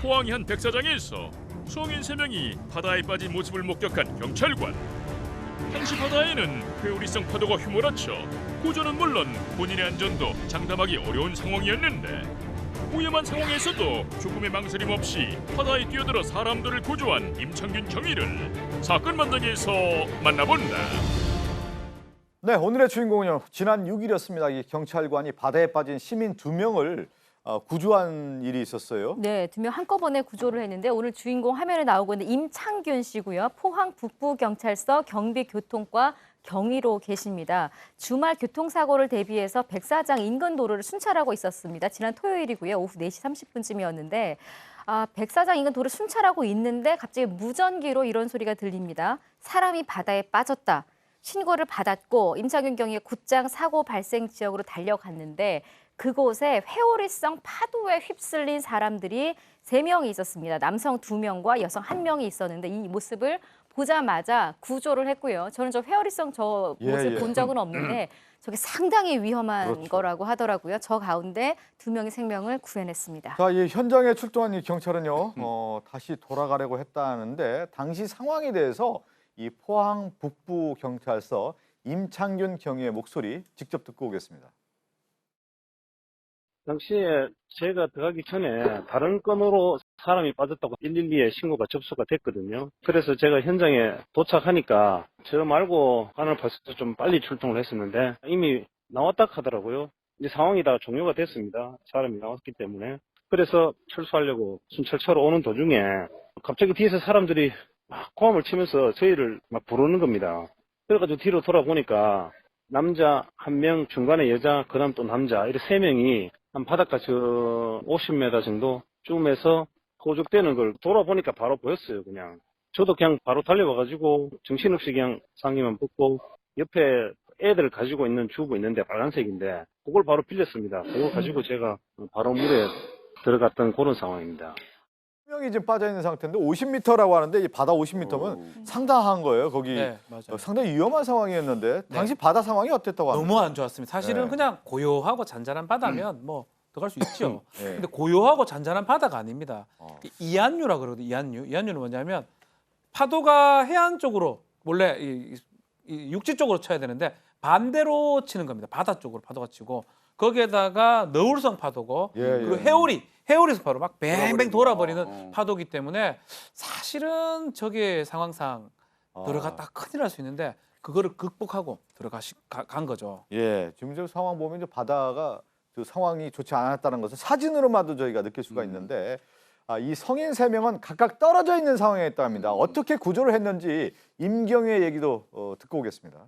포항의 한 백사장에서 성인 세명이 바다에 빠진 모습을 목격한 경찰관. 당시 바다에는 회오리성 파도가 휘몰아쳐 구조는 물론 본인의 안전도 장담하기 어려운 상황이었는데 위험한 상황에서도 조금의 망설임 없이 바다에 뛰어들어 사람들을 구조한 임창균 경위를 사건 만나기에서 만나본다. 네, 오늘의 주인공은요. 지난 6일이었습니다. 이 경찰관이 바다에 빠진 시민 두 명을 어, 구조한 일이 있었어요. 네, 두 명 한꺼번에 구조를 했는데 오늘 주인공 화면에 나오고 있는 임창균 씨고요. 포항 북부경찰서 경비교통과 경위로 계십니다. 주말 교통사고를 대비해서 백사장 인근 도로를 순찰하고 있었습니다. 지난 토요일이고요. 오후 4시 30분쯤이었는데 아, 백사장 인근 도로 순찰하고 있는데 갑자기 무전기로 이런 소리가 들립니다. 사람이 바다에 빠졌다. 신고를 받았고 임창균 경위의 곧장 사고 발생 지역으로 달려갔는데 그곳에 회오리성 파도에 휩쓸린 사람들이 세 명이 있었습니다. 남성 두 명과 여성 한 명이 있었는데 이 모습을 보자마자 구조를 했고요. 저는 저 회오리성 저 예, 모습 예. 본 적은 없는데 저게 상당히 위험한 그렇죠. 거라고 하더라고요. 저 가운데 두 명의 생명을 구해냈습니다. 자, 이 현장에 출동한 이 경찰은요. 음. 어, 다시 돌아가려고 했다는데 당시 상황에 대해서 이 포항 북부 경찰서 임창균 경위의 목소리 직접 듣고 오겠습니다. 당시에 제가 들어가기 전에 다른 건으로 사람이 빠졌다고 112에 신고가 접수가 됐거든요. 그래서 제가 현장에 도착하니까 저 말고 벌써 좀 빨리 출동을 했었는데 이미 나왔다 하더라고요. 이제 상황이 다 종료가 됐습니다. 사람이 나왔기 때문에. 그래서 철수하려고 순찰차로 오는 도중에 갑자기 뒤에서 사람들이 막 고함을 치면서 저희를 막 부르는 겁니다. 그래가지고 뒤로 돌아보니까 남자 한 명, 중간에 여자, 그 다음 또 남자, 이렇게 세 명이 한 바닷가 저 50m 정도 쯤에서 호적되는 걸 돌아보니까 바로 보였어요, 그냥. 저도 그냥 바로 달려와가지고 정신없이 그냥 상의만 벗고 옆에 애들 가지고 있는 주부 있는데 빨간색인데 그걸 바로 빌렸습니다. 그거 가지고 제가 바로 물에 들어갔던 그런 상황입니다. 한 명이 지금 빠져 있는 상태인데 50m라고 하는데 이 바다 50m면 상당한 거예요. 거기 네, 맞아요. 어, 상당히 위험한 상황이었는데 당시 바다 상황이 어땠다고 합니까? 너무 안 좋았습니다. 사실은 네. 그냥 고요하고 잔잔한 바다면 뭐 들어갈 수 있죠. 네. 근데 고요하고 잔잔한 바다가 아닙니다. 어. 이 이안류라 그러거든요. 이안류. 이안류는 뭐냐면 파도가 해안 쪽으로 원래 이, 이- 이 육지 쪽으로 쳐야 되는데 반대로 치는 겁니다. 바다 쪽으로 파도가 치고 거기에다가 너울성 파도고 예, 그리고 예. 해오리 해오리성 파도 막 뱅뱅 돌아버리는 어. 파도기 때문에 사실은 저게 상황상 아. 들어갔다 큰일 날 수 있는데 그거를 극복하고 들어가시 가- 간 거죠. 예, 지금 저 상황 보면 이제 바다가 그 상황이 좋지 않았다는 것을 사진으로만도 저희가 느낄 수가 있는데 아, 이 성인 세 명은 각각 떨어져 있는 상황에 있다 합니다. 어떻게 구조를 했는지 임경의 얘기도 어, 듣고 오겠습니다.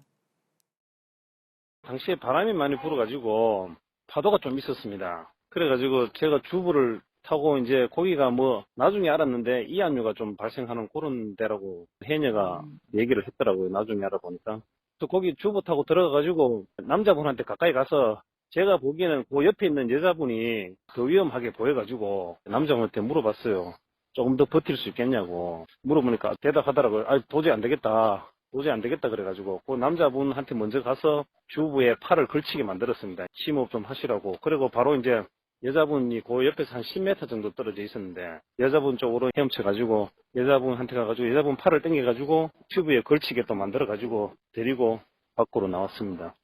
당시에 바람이 많이 불어가지고 파도가 좀 있었습니다. 그래가지고 제가 주부를 타고 이제 거기가 뭐 나중에 알았는데 이안류가 좀 발생하는 그런 데라고 해녀가 얘기를 했더라고요. 나중에 알아보니까. 그래서 거기 주부 타고 들어가가지고 남자분한테 가까이 가서 제가 보기에는 그 옆에 있는 여자분이 더 위험하게 보여가지고 남자분한테 물어봤어요. 조금 더 버틸 수 있겠냐고 물어보니까 대답하더라고요. 아 도저히 안 되겠다. 도저히 안 되겠다 그래가지고 그 남자분한테 먼저 가서 주부의 팔을 걸치게 만들었습니다. 심호흡 좀 하시라고. 그리고 바로 이제 여자분이 그 옆에서 한 10m 정도 떨어져 있었는데 여자분 쪽으로 헤엄쳐가지고 여자분한테 가가지고 여자분 팔을 당겨가지고 튜브에 걸치게 또 만들어가지고 데리고 밖으로 나왔습니다.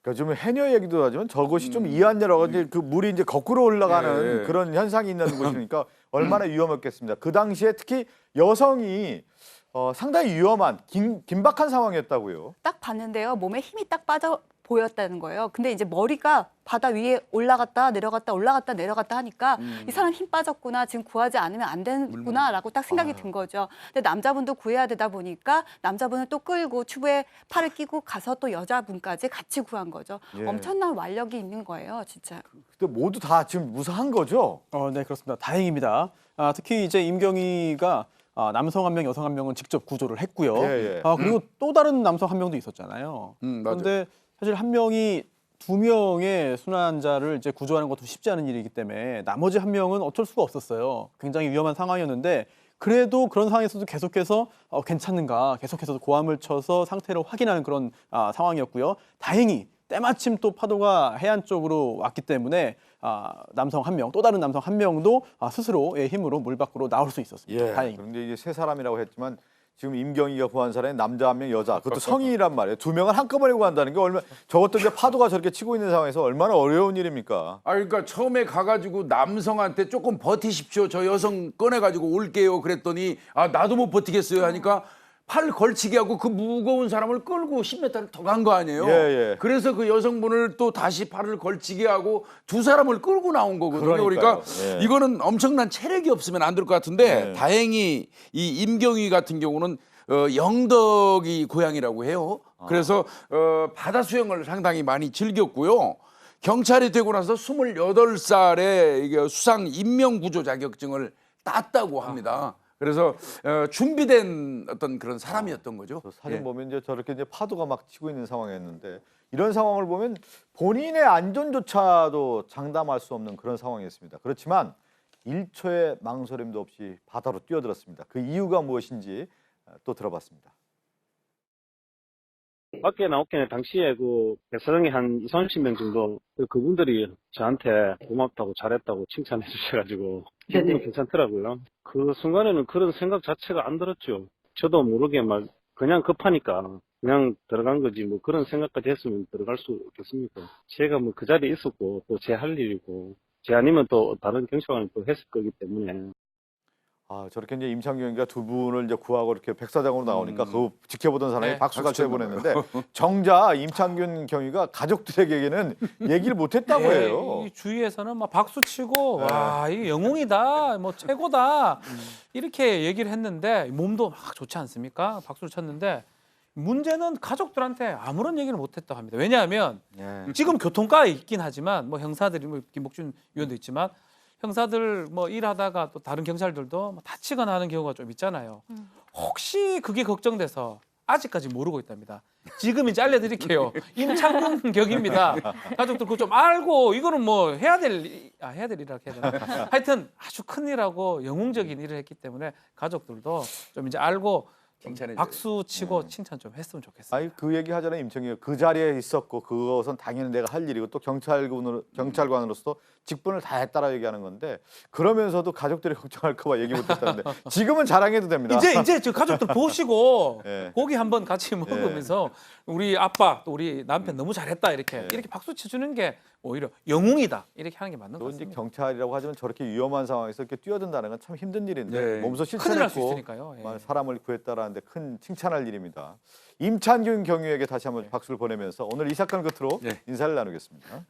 그러니까 좀 해녀 얘기도 하지만 저것이 좀 이안여라고 이제 그 물이 이제 거꾸로 올라가는 예. 그런 현상이 있는 곳이니까 얼마나 위험했겠습니다. 그 당시에 특히 여성이 어, 상당히 위험한 긴, 긴박한 상황이었다고요. 딱 봤는데요. 몸에 힘이 딱 빠져 보였다는 거예요. 근데 이제 머리가 바다 위에 올라갔다 내려갔다 올라갔다 내려갔다 하니까 이 사람 힘 빠졌구나. 지금 구하지 않으면 안 되는구나라고 딱 생각이 든 거죠. 근데 남자분도 구해야 되다 보니까 남자분을 또 끌고 튜브에 팔을 끼고 가서 또 여자분까지 같이 구한 거죠. 예. 엄청난 완력이 있는 거예요, 진짜. 근데 모두 다 지금 무사한 거죠? 어, 네, 그렇습니다. 다행입니다. 아, 특히 이제 임경희가 아, 남성 한 명, 여성 한 명은 직접 구조를 했고요. 예, 예. 아, 그리고 또 다른 남성 한 명도 있었잖아요. 음, 맞아요. 그런데 사실 한 명이 두 명의 순환자를 이제 구조하는 것도 쉽지 않은 일이기 때문에 나머지 한 명은 어쩔 수가 없었어요. 굉장히 위험한 상황이었는데 그래도 그런 상황에서도 계속해서 어, 괜찮은가 계속해서 고함을 쳐서 상태를 확인하는 그런 아, 상황이었고요. 다행히 때마침 또 파도가 해안 쪽으로 왔기 때문에 아, 남성 한 명, 또 다른 남성 한 명도 아, 스스로의 힘으로 물 밖으로 나올 수 있었습니다. 예. 다행히. 그런데 이게 세 사람이라고 했지만 지금 임경희가 구한 사람이 남자 한 명, 여자. 그것도 성인이란 말이에요. 두 명을 한꺼번에 구한다는 게 얼마 저것도 이제 파도가 저렇게 치고 있는 상황에서 얼마나 어려운 일입니까? 아 그러니까 처음에 가가지고 남성한테 조금 버티십시오. 저 여성 꺼내가지고 올게요. 그랬더니 아 나도 못 버티겠어요 하니까 팔 걸치게 하고 그 무거운 사람을 끌고 10m를 더 간 거 아니에요. 예, 예. 그래서 그 여성분을 또 다시 팔을 걸치게 하고 두 사람을 끌고 나온 거거든요. 그러니까 그러니까요. 예. 이거는 엄청난 체력이 없으면 안 될 것 같은데 네. 다행히 이 임경희 같은 경우는 어, 영덕이 고향이라고 해요. 아. 그래서 어, 바다 수영을 상당히 많이 즐겼고요. 경찰이 되고 나서 28살에 이게 수상 인명 구조 자격증을 땄다고 합니다. 그래서 어, 준비된 어떤 그런 사람이었던 거죠. 저 사진 예. 보면 이제 저렇게 이제 파도가 막 치고 있는 상황이었는데 이런 상황을 보면 본인의 안전조차도 장담할 수 없는 그런 상황이었습니다. 그렇지만 1초의 망설임도 없이 바다로 뛰어들었습니다. 그 이유가 무엇인지 어, 또 들어봤습니다. 밖에 나오기 전에 당시에 그 백사장에 한 2, 30명 정도 그 그분들이 저한테 고맙다고 잘했다고 칭찬해 주셔가지고 기분이 괜찮더라고요. 그 순간에는 그런 생각 자체가 안 들었죠. 저도 모르게 막 그냥 급하니까 그냥 들어간 거지 뭐 그런 생각까지 했으면 들어갈 수 없겠습니까? 제가 뭐 그 자리에 있었고 또 제 할 일이고 제 아니면 또 다른 경찰관이 또 했을 거기 때문에 아 저렇게 이제 임창규가 두 분을 이제 구하고 이렇게 백사장으로 나오니까 그 지켜보던 사람이 네, 박수가 박수 쳐 보냈는데 정작 임창균 경위가 가족들에게는 얘기를 못했다고 예, 해요. 이 주위에서는 막 박수 치고 네. 와 이게 영웅이다 뭐 최고다 음. 이렇게 얘기를 했는데 몸도 막 좋지 않습니까 박수를 쳤는데 문제는 가족들한테 아무런 얘기를 못했다고 합니다 왜냐하면 예. 지금 교통과에 있긴 하지만 뭐 형사들이 뭐 김복준 위원도 있지만 형사들 뭐 일하다가 또 다른 경찰들도 뭐 다치거나 하는 경우가 좀 있잖아요. 혹시 그게 걱정돼서 아직까지 모르고 있답니다. 지금 이제 알려드릴게요. 임창근 격입니다. 가족들 그거 좀 알고 이거는 뭐 해야 될, 일- 아, 해야 될 일이라고 해야 되나. 하여튼 아주 큰 일하고 영웅적인 일을 했기 때문에 가족들도 좀 이제 알고 좀 칭찬해줘요. 박수 치고 칭찬 좀 했으면 좋겠어요. 아니 그 얘기 하잖아요 임청이가 그 자리에 있었고 그것은 당연히 내가 할 일이고 또 경찰관으로 경찰관으로서 직분을 다했다라 얘기하는 건데 그러면서도 가족들이 걱정할까봐 얘기 못했다는데 지금은 자랑해도 됩니다. 이제 이제 저 가족들 보시고 예. 고기 한번 같이 먹으면서 우리 아빠 또 우리 남편 너무 잘했다 이렇게 예. 이렇게 박수 쳐주는 게 오히려 영웅이다 이렇게 하는 게 맞는 것 이제 같습니다. 경찰이라고 하지만 저렇게 위험한 상황에서 이렇게 뛰어든다는 건 참 힘든 일인데 네. 몸소 큰일 날수 실천했고 있으니까요. 예. 사람을 구했다라는데 큰 칭찬할 일입니다. 임찬균 경위에게 다시 한번 박수를 보내면서 오늘 이 사건을 끝으로 네. 인사를 나누겠습니다.